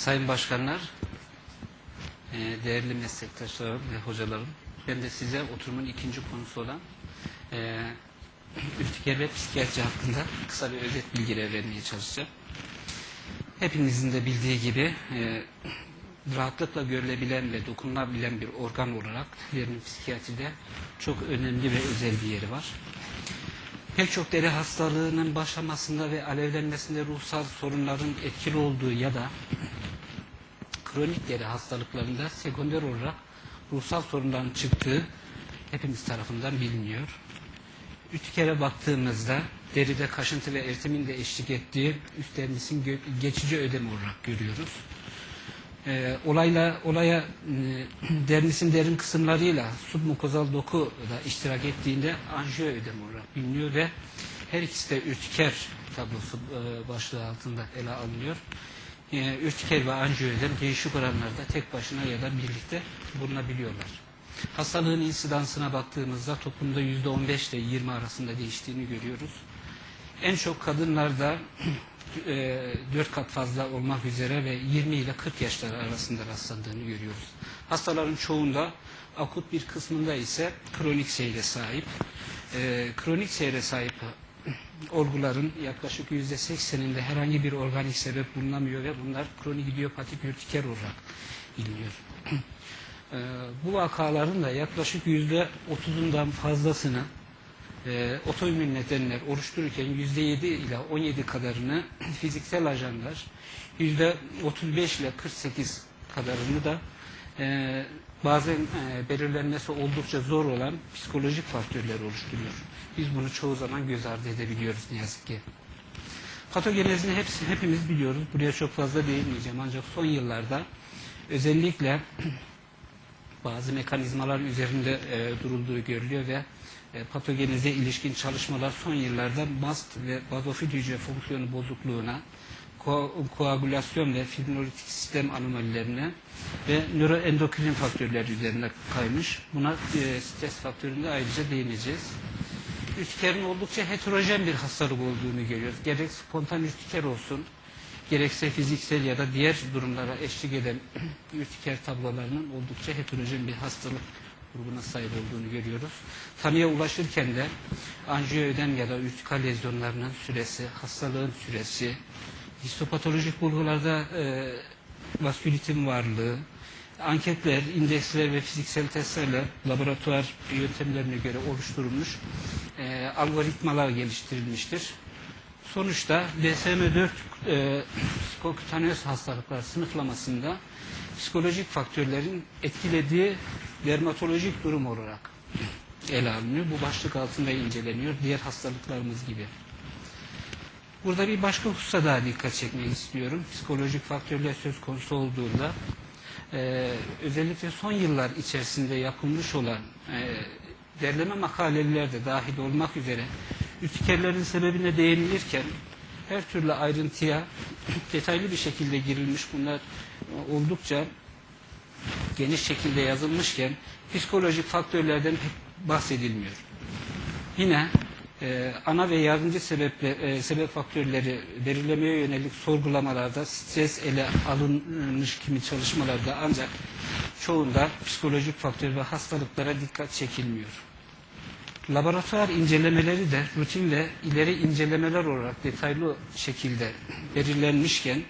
Sayın Başkanlar, e, değerli meslektaşlarım ve hocalarım, ben de size oturumun ikinci konusu olan e, ürtiker ve psikiyatri hakkında kısa bir özet bilgiler vermeye çalışacağım. Hepinizin de bildiği gibi e, rahatlıkla görülebilen ve dokunulabilen bir organ olarak derinin psikiyatride çok önemli ve özel bir yeri var. Pek çok deri hastalığının başlamasında ve alevlenmesinde ruhsal sorunların etkili olduğu ya da kronik deri hastalıklarında sekonder olarak ruhsal sorunların çıktığı hepimiz tarafından biliniyor. Ütikere baktığımızda deride kaşıntı ve eritimin de eşlik ettiği üst dermisin geçici ödem olarak görüyoruz. Ee, olayla olaya e, dermisin derin kısımlarıyla submukozal doku da iştirak ettiğinde anjiyo ödem olarak biliniyor ve her ikisi de ürtiker tablosu e, başlığı altında ele alınıyor. E, ürtiker ve anjiyo ödem değişik oranlarda tek başına ya da birlikte bulunabiliyorlar. Hastalığın insidansına baktığımızda toplumda %15 ile 20 arasında değiştiğini görüyoruz. En çok kadınlarda e, 4 kat fazla olmak üzere ve 20 ile 40 yaşları arasında rastlandığını görüyoruz. Hastaların çoğunda akut bir kısmında ise kronik seyre sahip. E, kronik seyre sahip olguların yaklaşık %80'inde herhangi bir organik sebep bulunamıyor ve bunlar kronik idiopatik ürtiker olarak biliniyor. E, bu vakaların da yaklaşık %30'undan fazlasını e, otoimmün nedenler oluştururken %7 ile 17 kadarını fiziksel ajanlar, %35 ile 48 kadarını da e, bazen e, belirlenmesi oldukça zor olan psikolojik faktörler oluşturuyor. Biz bunu çoğu zaman göz ardı edebiliyoruz ne yazık ki. Patogenezini hepsi, hepimiz biliyoruz. Buraya çok fazla değinmeyeceğim. Ancak son yıllarda özellikle bazı mekanizmaların üzerinde e, durulduğu görülüyor ve e, patogenize ilişkin çalışmalar son yıllarda mast ve bazofil hücre fonksiyonu bozukluğuna, ko koagülasyon ve fibrinolytik sistem anomalilerine ve nöroendokrin faktörler üzerine kaymış. Buna e, stres faktöründe ayrıca değineceğiz. Ürtikerin oldukça heterojen bir hastalık olduğunu görüyoruz. Gerek spontan ürtiker olsun, gerekse fiziksel ya da diğer durumlara eşlik eden ürtiker tablolarının oldukça heterojen bir hastalık grubuna sahip olduğunu görüyoruz. Tanıya ulaşırken de anjiyoödem ya da ürtikal lezyonlarının süresi, hastalığın süresi, histopatolojik bulgularda e, vaskülitin varlığı, anketler, indeksler ve fiziksel testlerle laboratuvar yöntemlerine göre oluşturulmuş e, algoritmalar geliştirilmiştir. Sonuçta DSM-4 e, psikokütaneöz hastalıklar sınıflamasında psikolojik faktörlerin etkilediği dermatolojik durum olarak ele alınıyor. Bu başlık altında inceleniyor. Diğer hastalıklarımız gibi. Burada bir başka hususa daha dikkat çekmek istiyorum. Psikolojik faktörler söz konusu olduğunda e, özellikle son yıllar içerisinde yapılmış olan e, derleme makaleler de dahil olmak üzere ürtikerlerin sebebine değinilirken her türlü ayrıntıya detaylı bir şekilde girilmiş. Bunlar oldukça geniş şekilde yazılmışken psikolojik faktörlerden pek bahsedilmiyor. Yine e, ana ve yardımcı sebeple, e, sebep faktörleri belirlemeye yönelik sorgulamalarda stres ele alınmış kimi çalışmalarda ancak çoğunda psikolojik faktör ve hastalıklara dikkat çekilmiyor. Laboratuvar incelemeleri de rutin ve ileri incelemeler olarak detaylı şekilde belirlenmişken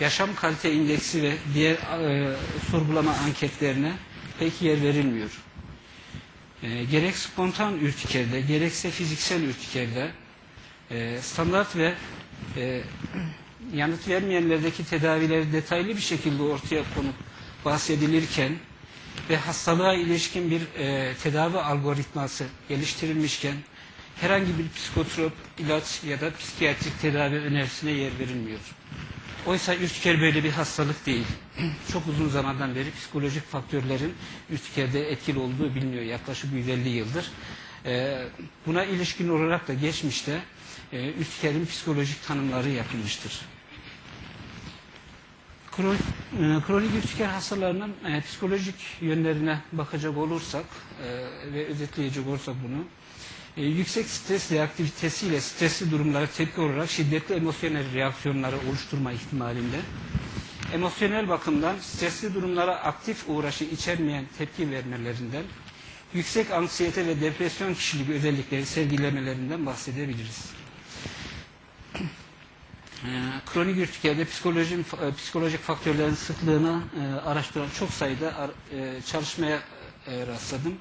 yaşam kalite indeksi ve diğer e, sorgulama anketlerine pek yer verilmiyor. E, gerek spontan ürtikerde, gerekse fiziksel ürtikerde e, standart ve e, yanıt vermeyenlerdeki tedavileri detaylı bir şekilde ortaya konup bahsedilirken ve hastalığa ilişkin bir e, tedavi algoritması geliştirilmişken herhangi bir psikotrop, ilaç ya da psikiyatrik tedavi önerisine yer verilmiyor. Oysa ürtiker böyle bir hastalık değil. Çok uzun zamandan beri psikolojik faktörlerin ürtikerde etkili olduğu biliniyor. Yaklaşık 150 yıldır. Ee, buna ilişkin olarak da geçmişte e, ürtikerin psikolojik tanımları yapılmıştır. Kronik, e, ürtiker hastalarının e, psikolojik yönlerine bakacak olursak e, ve özetleyecek olursak bunu, e, yüksek stres reaktivitesiyle stresli durumlara tepki olarak şiddetli emosyonel reaksiyonları oluşturma ihtimalinde emosyonel bakımdan stresli durumlara aktif uğraşı içermeyen tepki vermelerinden, yüksek anksiyete ve depresyon kişilik özellikleri sergilemelerinden bahsedebiliriz. Ee, kronik ürtikerde psikolojik, e, psikolojik faktörlerin sıklığını e, araştıran çok sayıda e, çalışmaya e, rastladım.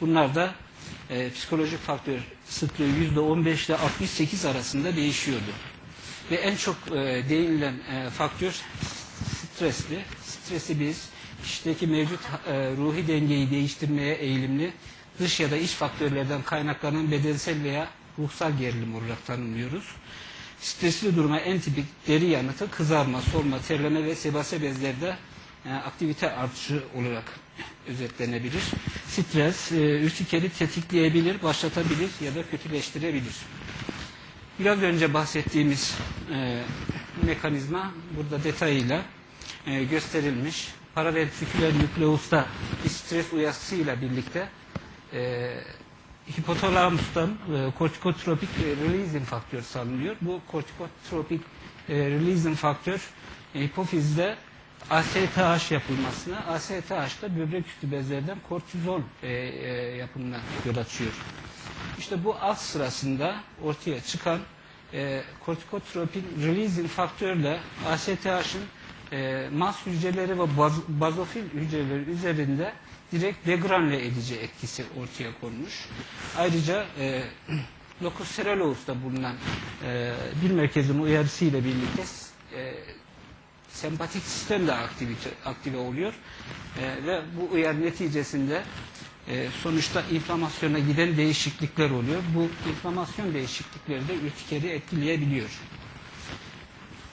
Bunlar da e, psikolojik faktör sıklığı %15 ile 68 arasında değişiyordu. Ve en çok e, değinilen e, faktör stresli. Stresi biz kişideki mevcut e, ruhi dengeyi değiştirmeye eğilimli dış ya da iç faktörlerden kaynaklanan bedensel veya ruhsal gerilim olarak tanımlıyoruz. Stresli duruma en tipik deri yanıtı kızarma, solma, terleme ve sebase bezlerde e, aktivite artışı olarak özetlenebilir. Stres, e, ürtikeri tetikleyebilir, başlatabilir ya da kötüleştirebilir. Biraz önce bahsettiğimiz e, mekanizma burada detayıyla e, gösterilmiş. Paraventriküler nükleosta bir stres uyarısıyla birlikte e, hipotalamustan e, kortikotropik e, releasing faktör salınıyor. Bu kortikotropik e, releasing faktör e, hipofizde ASTH yapılmasına, ASTH da böbrek üstü bezlerden kortizol e, e, yapımına yol açıyor. İşte bu alt sırasında ortaya çıkan e, kortikotropin releasing faktörle ASTH'ın e, mas hücreleri ve baz, bazofil hücreleri üzerinde direkt degranle edici etkisi ortaya konmuş. Ayrıca e, locus ceruleus'ta bulunan e, bir merkezin uyarısıyla birlikte e, sempatik sistem de aktivite, aktive oluyor. E, ve bu uyarı neticesinde e, sonuçta inflamasyona giden değişiklikler oluyor. Bu inflamasyon değişiklikleri de ürtikeri etkileyebiliyor.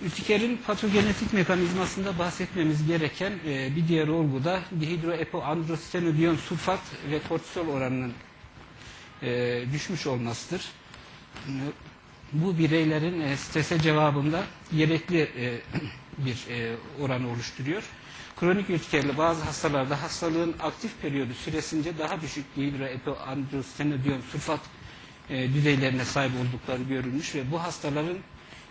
Ürtikerin patogenetik mekanizmasında bahsetmemiz gereken e, bir diğer olgu da dihidroepoandrostenodion sulfat ve kortisol oranının e, düşmüş olmasıdır. Bu bireylerin e, strese cevabında gerekli e, bir e, oran oluşturuyor. Kronik ürtikerli bazı hastalarda hastalığın aktif periyodu süresince daha düşük dihidroepoandrostenodion sulfat e, düzeylerine sahip oldukları görülmüş ve bu hastaların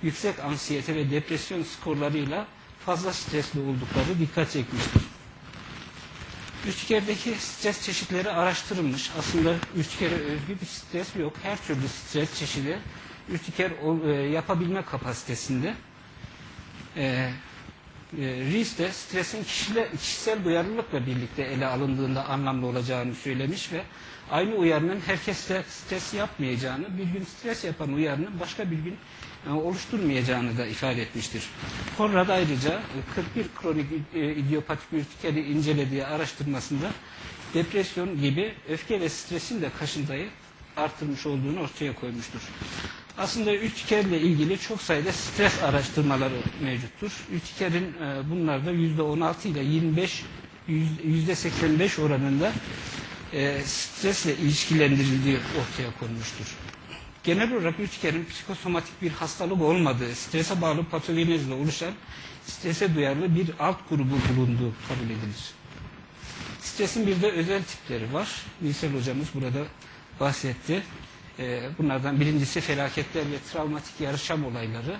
yüksek anksiyete ve depresyon skorlarıyla fazla stresli oldukları dikkat çekmiştir. Ürtikerdeki stres çeşitleri araştırılmış. Aslında ürtikere özgü bir stres yok. Her türlü stres çeşidi ürtiker e, yapabilme kapasitesinde. E, e, Ries de stresin kişile, kişisel duyarlılıkla birlikte ele alındığında anlamlı olacağını söylemiş ve aynı uyarının herkeste stres yapmayacağını, bir gün stres yapan uyarının başka bir gün e, oluşturmayacağını da ifade etmiştir. Konrad ayrıca e, 41 kronik e, idiopatik ürtikeri incelediği araştırmasında depresyon gibi öfke ve stresin de kaşıntıyı artırmış olduğunu ortaya koymuştur. Aslında ürtikerle ilgili çok sayıda stres araştırmaları mevcuttur. Ürtikerin e, bunlarda %16 ile 25 %85 oranında e, stresle ilişkilendirildiği ortaya konmuştur. Genel olarak ürtikerin psikosomatik bir hastalık olmadığı, strese bağlı patogenezle oluşan strese duyarlı bir alt grubu bulunduğu kabul edilir. Stresin bir de özel tipleri var. Ninsel hocamız burada bahsetti. Ee, bunlardan birincisi felaketler ve travmatik yarışam olayları.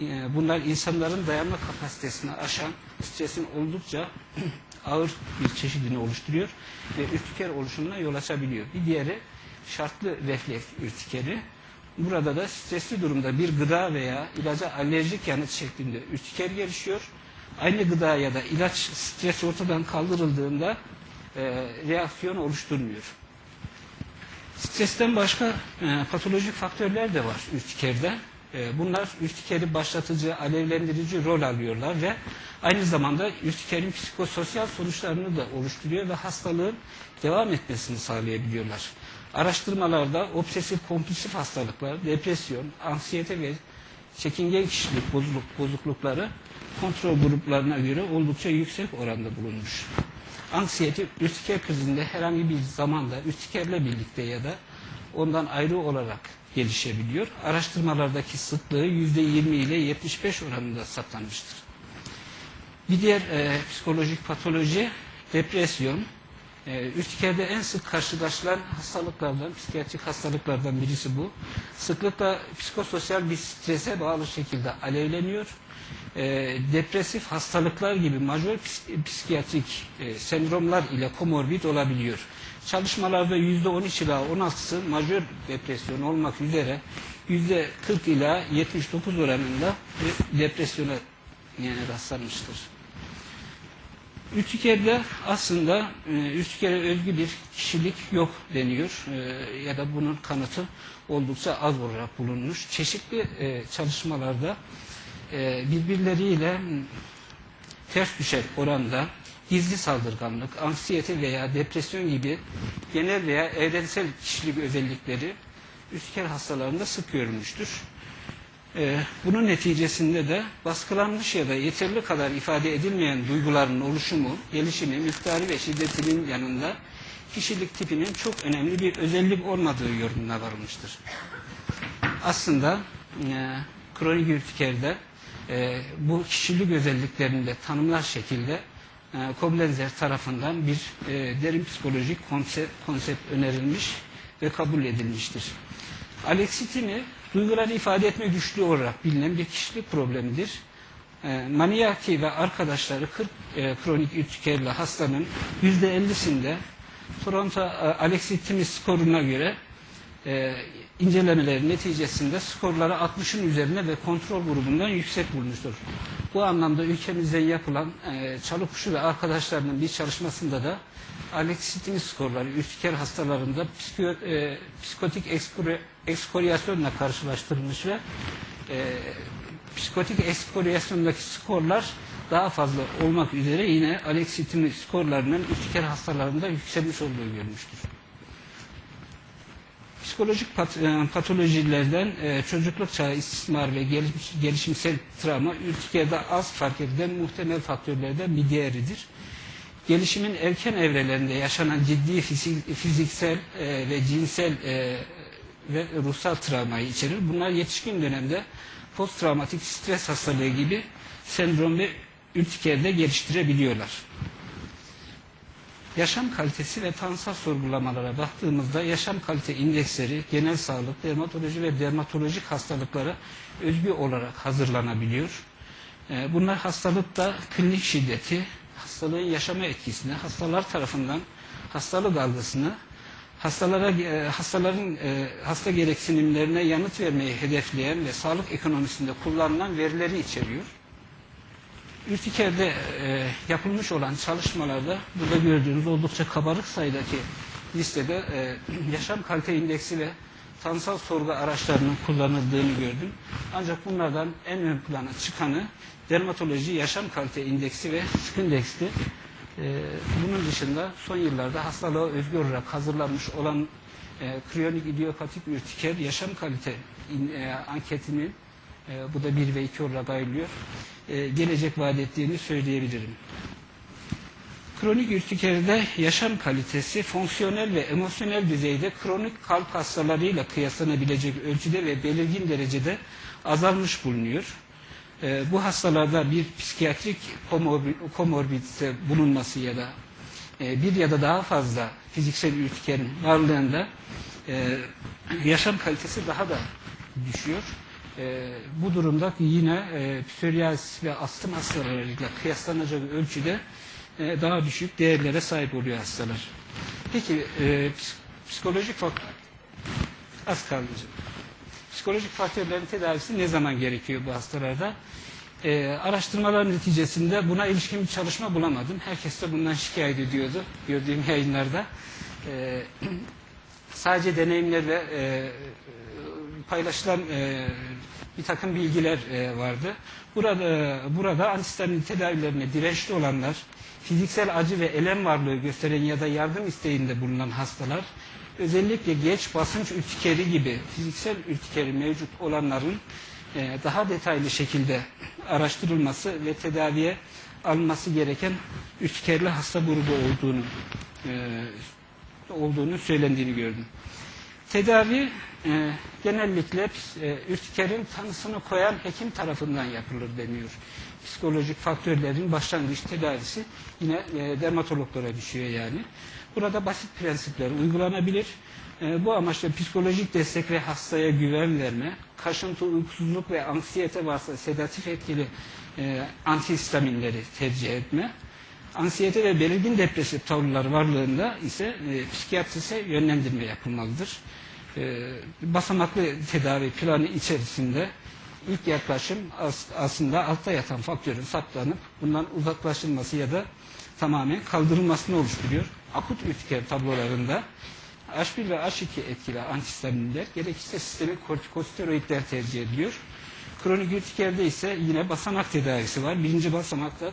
Ee, bunlar insanların dayanma kapasitesini aşan stresin oldukça ağır bir çeşidini oluşturuyor ve ürtiker oluşumuna yol açabiliyor. Bir diğeri şartlı refleks ürtikeri. Burada da stresli durumda bir gıda veya ilaca alerjik yanıt şeklinde ürtiker gelişiyor. Aynı gıda ya da ilaç stres ortadan kaldırıldığında e, reaksiyon oluşturmuyor. Stresten başka e, patolojik faktörler de var ürtikerde. E, bunlar ürtikeri başlatıcı, alevlendirici rol alıyorlar ve aynı zamanda ürtikerin psikososyal sonuçlarını da oluşturuyor ve hastalığın devam etmesini sağlayabiliyorlar. Araştırmalarda obsesif kompulsif hastalıklar, depresyon, anksiyete ve çekingen kişilik bozukluk, bozuklukları kontrol gruplarına göre oldukça yüksek oranda bulunmuş. Anksiyete ürtiker krizinde herhangi bir zamanda ürtikerle birlikte ya da ondan ayrı olarak gelişebiliyor. Araştırmalardaki sıklığı %20 ile 75 oranında saptanmıştır. Bir diğer e, psikolojik patoloji depresyon. E, ürtikerde en sık karşılaşılan hastalıklardan, psikiyatrik hastalıklardan birisi bu. Sıklıkla psikososyal bir strese bağlı şekilde alevleniyor. E, depresif hastalıklar gibi majör ps- psikiyatrik e, sendromlar ile komorbid olabiliyor. Çalışmalarda %13 ila 16'sı majör depresyon olmak üzere %40 ila 79 oranında de- depresyona yani rastlanmıştır. Ürtiker'de aslında e, Ürtiker'e özgü bir kişilik yok deniyor E, ya da bunun kanıtı oldukça az olarak bulunmuş. Çeşitli e, çalışmalarda e, birbirleriyle ters düşer oranda gizli saldırganlık, anksiyete veya depresyon gibi genel veya evrensel kişilik özellikleri Ürtiker hastalarında sık görülmüştür. Ee, bunun neticesinde de baskılanmış ya da yeterli kadar ifade edilmeyen duyguların oluşumu, gelişimi, miktarı ve şiddetinin yanında kişilik tipinin çok önemli bir özellik olmadığı yorumuna varılmıştır. Aslında e, kronik ürtikerde e, bu kişilik özelliklerini de tanımlar şekilde e, Koblenzer tarafından bir e, derin psikolojik konsept, konsept önerilmiş ve kabul edilmiştir. Alexitimi duyguları ifade etme güçlüğü olarak bilinen bir kişilik problemidir. E, ve arkadaşları 40 e, kronik ürtikerli hastanın %50'sinde Toronto e, Alexitimi skoruna göre e, incelemeler neticesinde skorları 60'ın üzerine ve kontrol grubundan yüksek bulmuştur. Bu anlamda ülkemizde yapılan e, Çalıkuşu ve arkadaşlarının bir çalışmasında da Alexitimi skorları ürtiker hastalarında psikiyo, e, psikotik ekskore- ekskoryasyonla karşılaştırılmış ve e, psikotik ekskoryasyondaki skorlar daha fazla olmak üzere yine Alexitimi skorlarının ürtiker hastalarında yükselmiş olduğu görülmüştür. Psikolojik pat, e, patolojilerden e, çocukluk çağı istismar ve geliş- gelişimsel travma ürtikerde az fark edilen muhtemel faktörlerden bir diğeridir. Gelişimin erken evrelerinde yaşanan ciddi fizik- fiziksel e, ve cinsel e, ve ruhsal travmayı içerir. Bunlar yetişkin dönemde posttraumatik stres hastalığı gibi sendrom ve ürtikerde geliştirebiliyorlar. Yaşam kalitesi ve tanısal sorgulamalara baktığımızda yaşam kalite indeksleri genel sağlık, dermatoloji ve dermatolojik hastalıklara özgü olarak hazırlanabiliyor. Ee, Bunlar hastalıkta klinik şiddeti, hastalığın yaşama etkisini, hastalar tarafından hastalık algısını, hastalara e, hastaların e, hasta gereksinimlerine yanıt vermeyi hedefleyen ve sağlık ekonomisinde kullanılan verileri içeriyor. Ürtiker'de e, yapılmış olan çalışmalarda burada gördüğünüz oldukça kabarık sayıdaki listede yaşam kalite indeksi ve tanısal sorgu araçlarının kullanıldığını gördüm. Ancak bunlardan en ön plana çıkanı dermatoloji yaşam kalite indeksi ve Skindex'ti. E, bunun dışında son yıllarda hastalığa özgü olarak hazırlanmış olan e, kriyonik idiopatik ürtiker yaşam kalite in- e, anketinin e, bu da 1 ve 2 olarak ayrılıyor. E, gelecek vaat ettiğini söyleyebilirim. Kronik ürtikerde yaşam kalitesi fonksiyonel ve emosyonel düzeyde kronik kalp hastalarıyla kıyaslanabilecek ölçüde ve belirgin derecede azalmış bulunuyor. E, bu hastalarda bir psikiyatrik komorbi- komorbidite bulunması ya da e, bir ya da daha fazla fiziksel ürtikerin varlığında e, yaşam kalitesi daha da düşüyor. E, bu durumda yine e, psoriasis ve astım hastalarıyla kıyaslanacak ölçüde e, daha düşük değerlere sahip oluyor hastalar. Peki e, ps- psikolojik faktör az kaldı. Psikolojik faktörlerin tedavisi ne zaman gerekiyor bu hastalarda? E, araştırmalar neticesinde buna ilişkin bir çalışma bulamadım. Herkes de bundan şikayet ediyordu gördüğüm yayınlarda. E, sadece deneyimler ve e, paylaşılan e, bir takım bilgiler e, vardı. Burada burada antihistamin tedavilerine dirençli olanlar, fiziksel acı ve elem varlığı gösteren ya da yardım isteğinde bulunan hastalar, özellikle geç basınç ürtikeri gibi fiziksel ürtikeri mevcut olanların e, daha detaylı şekilde araştırılması ve tedaviye alınması gereken ürtikerli hasta grubu olduğunu e, olduğunu söylendiğini gördüm. Tedavi e, genellikle e, ürtikerin tanısını koyan hekim tarafından yapılır deniyor. Psikolojik faktörlerin başlangıç tedavisi yine e, dermatologlara düşüyor yani. Burada basit prensipler uygulanabilir. E, bu amaçla psikolojik destek ve hastaya güven verme, kaşıntı, uykusuzluk ve anksiyete varsa sedatif etkili e, antihistaminleri tercih etme, ansiyete ve belirgin depresif tavırlar varlığında ise e, psikiyatrise yönlendirme yapılmalıdır. E, basamaklı tedavi planı içerisinde ilk yaklaşım as- aslında altta yatan faktörün saptanıp bundan uzaklaşılması ya da tamamen kaldırılmasını oluşturuyor. Akut ürtiker tablolarında H1 ve H2 etkili antihistaminler gerekirse sistemik kortikosteroidler tercih ediliyor. Kronik ürtikerde ise yine basamak tedavisi var. Birinci basamakta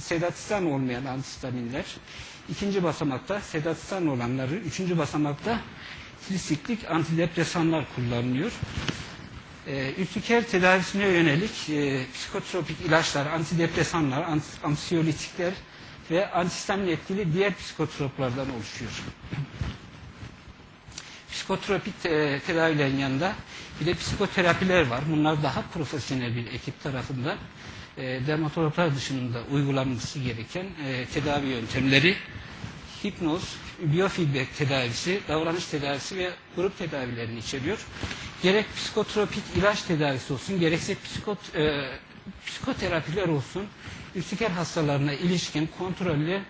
sedatistan olmayan antihistaminler. ikinci basamakta sedatistan olanları. Üçüncü basamakta trisiklik antidepresanlar kullanılıyor. E, ürtiker tedavisine yönelik e, psikotropik ilaçlar, antidepresanlar, ant- ve antihistamin etkili diğer psikotroplardan oluşuyor. Psikotropik tedavilerin yanında bir de psikoterapiler var. Bunlar daha profesyonel bir ekip tarafından e, dermatologlar dışında uygulanması gereken e, tedavi yöntemleri hipnoz, biyofeedback tedavisi, davranış tedavisi ve grup tedavilerini içeriyor. Gerek psikotropik ilaç tedavisi olsun, gerekse psikot, e, psikoterapiler olsun, ürtiker hastalarına ilişkin kontrollü,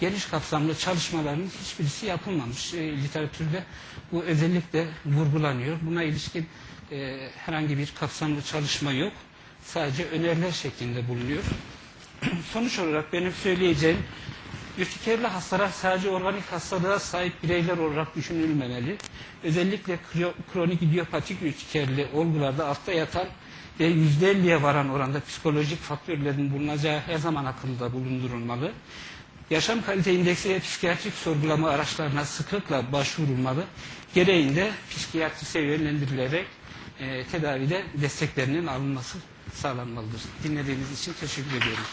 geniş kapsamlı çalışmaların hiçbirisi yapılmamış. E, literatürde bu özellikle vurgulanıyor. Buna ilişkin e, herhangi bir kapsamlı çalışma yok. Sadece öneriler şeklinde bulunuyor. Sonuç olarak benim söyleyeceğim Ürtikerli hastalar sadece organik hastalığa sahip bireyler olarak düşünülmemeli. Özellikle kro- kronik idiopatik ürtikerli olgularda altta yatan ve %50'ye varan oranda psikolojik faktörlerin bulunacağı her zaman akılda bulundurulmalı. Yaşam kalite indeksi ve psikiyatrik sorgulama araçlarına sıklıkla başvurulmalı. Gereğinde psikiyatrise yönlendirilerek e, tedavide desteklerinin alınması sağlanmalıdır. Dinlediğiniz için teşekkür ediyorum.